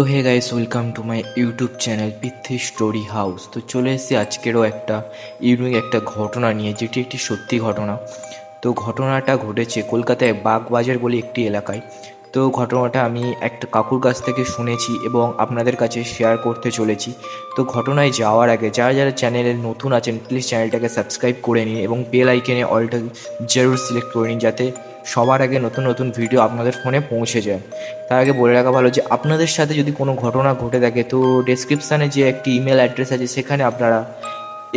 তো hey guys welcome to my YouTube channel পিথি story house তো চলে এসেছি আজকেরও একটা ইউনিক একটা ঘটনা নিয়ে, যেটি একটি সত্যি ঘটনা। তো ঘটনাটা ঘটেছে কলকাতায় বাগবাজার বলে একটি এলাকায়। তো ঘটনাটা আমি একটা কাকুর কাছ থেকে শুনেছি এবং আপনাদের কাছে শেয়ার করতে চলেছি। তো ঘটনায় যাওয়ার আগে, যারা যারা চ্যানেলে নতুন আছেন প্লিজ চ্যানেলটাকে সাবস্ক্রাইব করে নিন এবং বেল আইকনে অলটা জরুর সিলেক্ট করে নিন, যাতে সবার আগে নতুন নতুন ভিডিও আপনাদের ফোনে পৌঁছে যায়। তার আগে বলে রাখা ভালো যে, আপনাদের সাথে যদি কোনো ঘটনা ঘটে থাকে, তো ডেসক্রিপশানে যে একটি ইমেল অ্যাড্রেস আছে, সেখানে আপনারা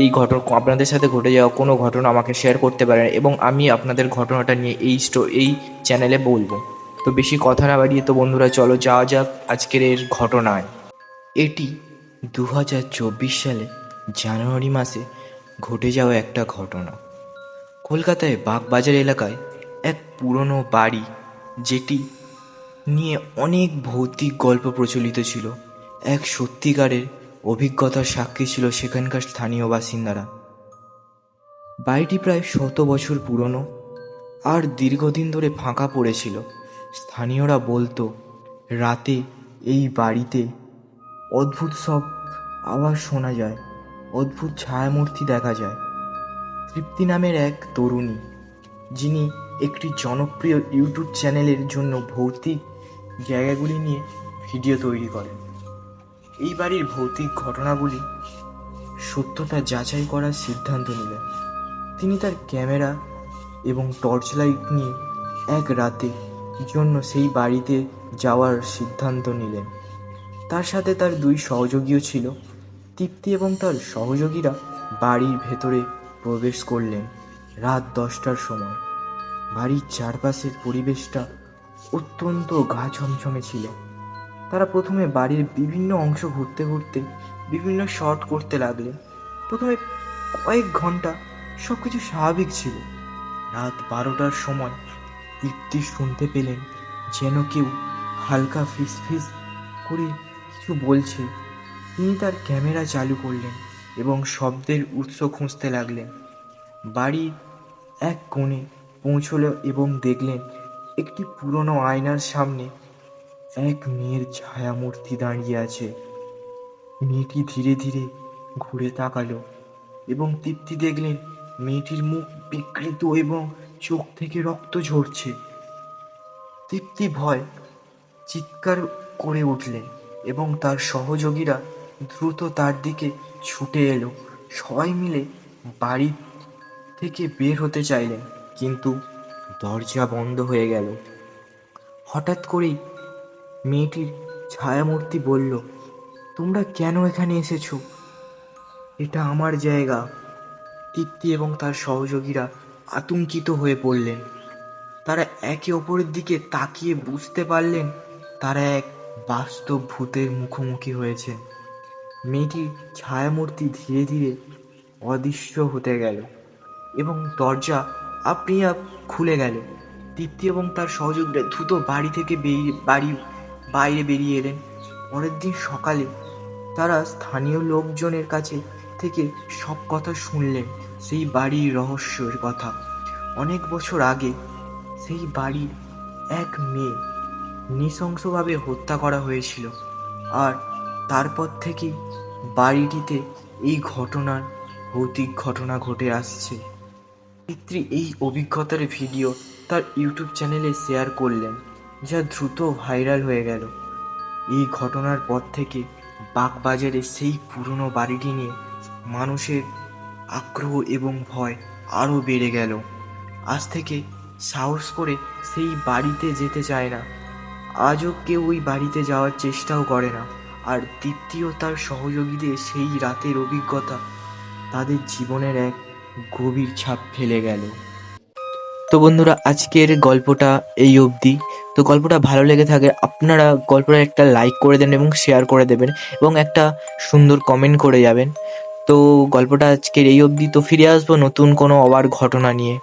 এই ঘটনা, আপনাদের সাথে ঘটে যাওয়া কোনো ঘটনা আমাকে শেয়ার করতে পারেন এবং আমি আপনাদের ঘটনাটা নিয়ে এই স্টো এই চ্যানেলে বলব। তো বেশি কথা না বাড়িয়ে, তো বন্ধুরা চলো যাওয়া যাক আজকের এর ঘটনায়। এটি দু হাজার চব্বিশ সালে জানুয়ারি মাসে ঘটে যাওয়া একটা ঘটনা। কলকাতায় বাগবাজার এলাকায় এক পুরনো বাড়ি যেটি নিয়ে অনেক ভৌতিক গল্প প্রচলিত ছিল। এক সত্যিকারের অভিজ্ঞতার সাক্ষী ছিল সেখানকার স্থানীয় বাসিন্দারা। বাড়িটি প্রায় শত বছর পুরনো আর দীর্ঘদিন ধরে ফাঁকা পড়েছিল। স্থানীয়রা বলতো, রাতে এই বাড়িতে অদ্ভুত সব আওয়াজ শোনা যায়, অদ্ভুত ছায়ামূর্তি দেখা যায়। তৃপ্তি নামের এক তরুণী, যিনি একটি জনপ্রিয় ইউটিউব চ্যানেলের জন্য ভৌতিক জায়গাগুলি নিয়ে ভিডিও তৈরি করেন। এই বাড়ির ভৌতিক ঘটনাগুলি সত্যতা যাচাই করার সিদ্ধান্ত নিলেন। তিনি তার ক্যামেরা এবং টর্চ লাইট নিয়ে এক রাতে জন্য সেই বাড়িতে যাওয়ার সিদ্ধান্ত নিলেন? তার সাথে তার দুই সহযোগীও ছিল। তৃপ্তি এবং তার সহযোগীরা বাড়ির ভেতরে প্রবেশ করলেন রাত দশটার সময়। বাড়ির চারপাশের পরিবেশটা অত্যন্ত গা ছমছমে ছিল। তারা প্রথমে বাড়ির বিভিন্ন অংশ ঘুরতে ঘুরতে, বিভিন্ন শট করতে লাগলেন। প্রথমে কয়েক ঘণ্টা সব কিছু স্বাভাবিক ছিল। রাত বারোটার সময় তৃপ্তি শুনতে পেলেন যেন কেউ হালকা ফিস ফিস করে কিছু বলছে। তিনি তার ক্যামেরা চালু করলেন এবং শব্দের উৎস খুঁজতে লাগলেন। বাড়ির এক কোণে পৌঁছলো এবং দেখলেন একটি পুরনো আয়নার সামনে এক মেয়ের ছায়ামূর্তি দাঁড়িয়ে আছে। মেয়েটি ধীরে ধীরে ঘুরে তাকালো এবং তৃপ্তি দেখলেন মেয়েটির মুখ বিকৃত এবং চোখ থেকে রক্ত ঝরছে। তৃপ্তি ভয় চিৎকার করে উঠলেন এবং তার সহযোগীরা দ্রুত তার দিকে ছুটে এলো। সবাই মিলে বাড়ি থেকে বের হতে চাইলেন। কিন্তু দরজা বন্ধ হয়ে গেল। হঠাৎ করেই মেয়েটির ছায়ামূর্তি বলল, তোমরা কেন এখানে এসেছ? এটা আমার জায়গা। তৃপ্তি এবং তার সহযোগীরা আতঙ্কিত হয়ে পড়লেন। তারা একে অপরের দিকে তাকিয়ে বুঝতে পারলেন তারা এক বাস্তব ভূতের মুখোমুখি হয়েছে। মেয়েটির ছায়ামূর্তি ধীরে ধীরে অদৃশ্য হতে গেল এবং দরজা আপনি আপ খুলে গেল। তৃপ্তি এবং তার সহযোগীরা দ্রুত বাড়ি থেকে বেরিয়ে, বাড়ি বাইরে বেরিয়ে এলেন। পরের দিন সকালে তারা স্থানীয় লোকজনের কাছে থেকে সব কথা শুনলেন। সেই বাড়ির রহস্যের কথা। অনেক বছর আগে সেই বাড়ির এক মেয়ে নৃশংসভাবে হত্যা করা হয়েছিল আর তারপর থেকেই বাড়িটিতে এই ঘটনার ভৌতিক ঘটনা ঘটে আসছে। পিতৃ এই অভিজ্ঞতার ভিডিও তার ইউটিউব চ্যানেলে শেয়ার করলেন, যা দ্রুত ভাইরাল হয়ে গেল। এই ঘটনার পর থেকে বাগবাজারে সেই পুরনো বাড়িটি নিয়ে মানুষের আগ্রহ এবং ভয় আরও বেড়ে গেল। আজ থেকে সাহস করে সেই বাড়িতে যেতে চায় না। আজও কেউ ওই বাড়িতে যাওয়ার চেষ্টাও করে না। আর তৃপ্তি ও তার সহযোগীদের সেই রাতের অভিজ্ঞতা, তাদের জীবনের এক গভীর ছাপ ফেলে গেল। তো বন্ধুরা, আজকের গল্পটা এই অবধি। তো গল্পটা ভালো লেগে থাকে, আপনারা গল্পটা একটা লাইক করে দেন এবং শেয়ার করে দেবেন এবং একটা সুন্দর কমেন্ট করে যাবেন। তো গল্পটা আজকের এই অবধি। তো ফিরে আসব নতুন কোনো আবার ঘটনা নিয়ে।